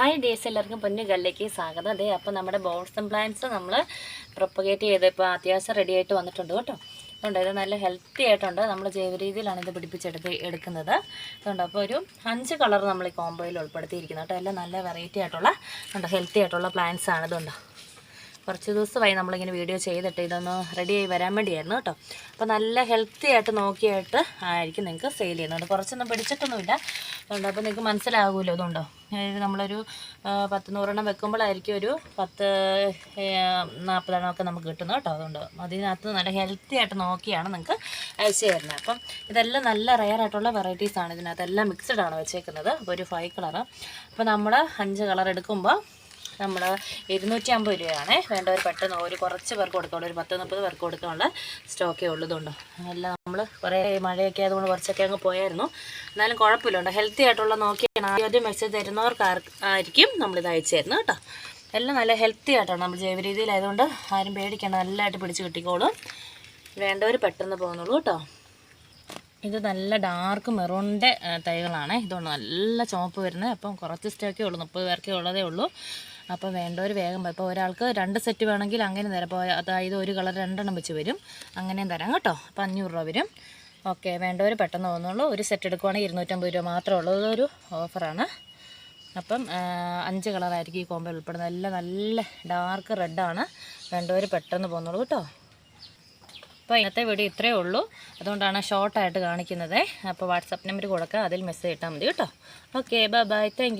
Hi days എല്ലാവർക്കും പൊന്നുകളിലേക്ക് സ്വാഗതം. അതെ അപ്പോൾ നമ്മുടെ ബോൾസം പ്ലാന്റ്സ് നമ്മൾ പ്രൊപ്പഗേറ്റ് ചെയ്ത് ഇപ്പോൾ അത്യാവശ്യം റെഡി ആയിട്ട് വന്നിട്ടുണ്ട് കേട്ടോ. അതുകൊണ്ട് ഇത് നല്ല ഹെൽത്തി ആയിട്ടുണ്ട്. നമ്മൾ ജൈവ രീതിയിലാണ് ഇത് പിടിപ്പിച്ചെടുത്ത് എടുക്കുന്നത്. അതുകൊണ്ട് അപ്പോൾ ഒരു അഞ്ച് കളർ നമ്മൾ ഈ കോമ്പോയിൽ ഉൾപ്പെടുത്തിയിരിക്കുന്നത് കേട്ടോ. എല്ലാം നല്ല വെറൈറ്റി ആയിട്ടുള്ള ഉണ്ട് ഹെൽത്തി ആയിട്ടുള്ള പ്ലാന്റ്സ് ആണ് ഇതുണ്ട്. കുറച്ച് ദിവസമായി നമ്മളിങ്ങനെ വീഡിയോ ചെയ്തിട്ട് ഇതൊന്ന് റെഡിയായി വരാൻ വേണ്ടിയായിരുന്നു കേട്ടോ. അപ്പോൾ നല്ല ഹെൽത്തി ആയിട്ട് നോക്കിയായിട്ട് ആയിരിക്കും നിങ്ങൾക്ക് സെയിൽ ചെയ്യുന്നത്. കുറച്ചൊന്നും പിടിച്ചിട്ടൊന്നുമില്ല. അതുകൊണ്ട് അപ്പോൾ നിങ്ങൾക്ക് മനസ്സിലാകുമല്ലോ അതുകൊണ്ടോ നമ്മളൊരു പത്ത് നൂറെണ്ണം വെക്കുമ്പോഴായിരിക്കും ഒരു പത്ത് നാൽപ്പതെണ്ണം ഒക്കെ നമുക്ക് കിട്ടുന്നത് കേട്ടോ. അതുകൊണ്ട് അതിനകത്ത് നല്ല ഹെൽത്തി ആയിട്ട് നോക്കിയാണ് നിങ്ങൾക്ക് അയച്ചു തരുന്നത് അപ്പം ഇതെല്ലാം നല്ല റെയർ ആയിട്ടുള്ള വെറൈറ്റീസാണ് ഇതിനകത്ത്. എല്ലാം മിക്സഡ് ആണ് വെച്ചേക്കുന്നത്. അപ്പോൾ ഒരു ഫൈവ് കളർ അപ്പോൾ നമ്മൾ അഞ്ച് കളർ എടുക്കുമ്പോൾ നമ്മൾ ഇരുന്നൂറ്റി അമ്പത് രൂപയാണ് വേണ്ടവർ പെട്ടെന്ന് ഒരു കുറച്ച് പേർക്ക് കൊടുക്കാനുള്ള ഒരു പത്ത് മുപ്പത് പേർക്ക് കൊടുക്കാനുള്ള സ്റ്റോക്കേ ഉള്ളതുകൊണ്ട് എല്ലാം നമ്മൾ കുറേ മഴയൊക്കെ ആയതുകൊണ്ട് കുറച്ചൊക്കെ അങ്ങ് പോയായിരുന്നു. എന്നാലും കുഴപ്പമില്ല ഹെൽത്തി ആയിട്ടുള്ള നോക്കിയാണ്. ആദ്യം മെസ്സേജ് തരുന്നവർക്കായിരിക്കും നമ്മളിത് അയച്ചു തരുന്നത് കേട്ടോ. എല്ലാം നല്ല ഹെൽത്തി ആയിട്ടാണ് നമ്മൾ ജൈവ രീതിയിലായതുകൊണ്ട് ആരും പേടിക്കേണ്ട. നല്ലതായിട്ട് പിടിച്ച് കിട്ടിക്കോളും. വേണ്ടവർ പെട്ടെന്ന് പോകുന്നുള്ളൂ കേട്ടോ. ഇത് നല്ല ഡാർക്ക് മെറൂണിന്റെ തൈകളാണ്. ഇതുകൊണ്ട് നല്ല ചുവപ്പ് വരുന്നത്. അപ്പം കുറച്ച് സ്റ്റേക്കേ ഉള്ളൂ. മുപ്പത് പേർക്കേ ഉള്ളതേ ഉള്ളൂ. അപ്പോൾ വേണ്ടവർ വേഗം ഇപ്പോൾ ഒരാൾക്ക് രണ്ട് സെറ്റ് വേണമെങ്കിൽ അങ്ങനെ തരാം. അപ്പോൾ അതായത് ഒരു കളർ രണ്ടെണ്ണം വെച്ച് വരും. അങ്ങനെയും തരാം കേട്ടോ. അപ്പോൾ അഞ്ഞൂറ് രൂപ വരും. ഓക്കെ വേണ്ടവർ പെട്ടെന്ന് പോകുന്നുള്ളൂ ഒരു സെറ്റ് എടുക്കുവാണെങ്കിൽ ഇരുന്നൂറ്റമ്പത് രൂപ മാത്രമേ ഉള്ളൂ. ഇതൊരു ഓഫറാണ് അപ്പം അഞ്ച് കളറായിരിക്കും ഈ കോമ്പയിൽ ഉൾപ്പെടുന്നത്. നല്ല നല്ല ഡാർക്ക് റെഡാണ് വേണ്ടവർ പെട്ടെന്ന് പോകുന്നുള്ളൂ കേട്ടോ. അപ്പോൾ ഇന്നത്തെ വീഡിയോ ഇത്രയേ ഉള്ളൂ. അതുകൊണ്ടാണ് ഷോർട്ടായിട്ട് കാണിക്കുന്നത്. അപ്പോൾ വാട്സപ്പ് നമ്പർ കൊടുക്കുക അതിൽ മെസ്സേജ് ഇട്ടാൽ മതി കേട്ടോ. Okay bye bye thank